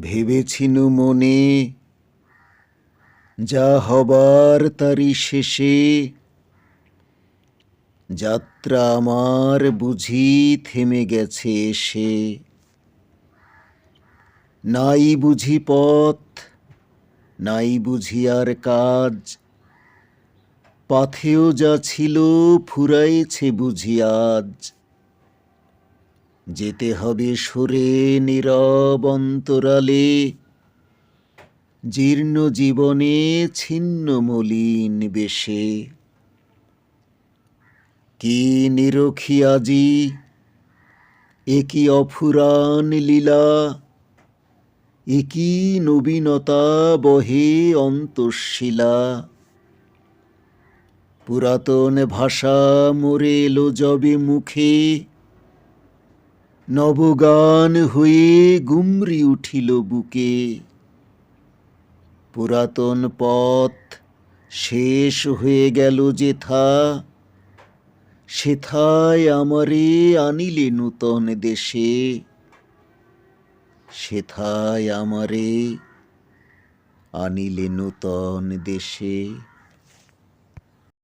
ভেবেছিনু মনে, যা হবার তারি শেষে। যাত্রা আমার বুঝি থেমে গেছে এসে। নাই বুঝি পথ, নাই বুঝি আর কাজ। পাথেও যা ছিল ফুরাইছে বুঝি আজ। যেতে হবে সরে নীরব অন্তরালে। জীর্ণ জীবনে ছিন্ন মলিন বেশে। কি নিরখি আজি? একই অফুরান লীলা? একি নবীনতা বহে অন্তঃশিলা? পুরাতন ভাষা মরে এলো যবে মুখে। নবগান হয়ে গুমরি উঠিল বুকে। পুরাতন পথ শেষ হয়ে গেল যেথা। সেথায় আমারে আনিলে নূতন দেশে। সেথায় আমারে আনিলে নূতন দেশে।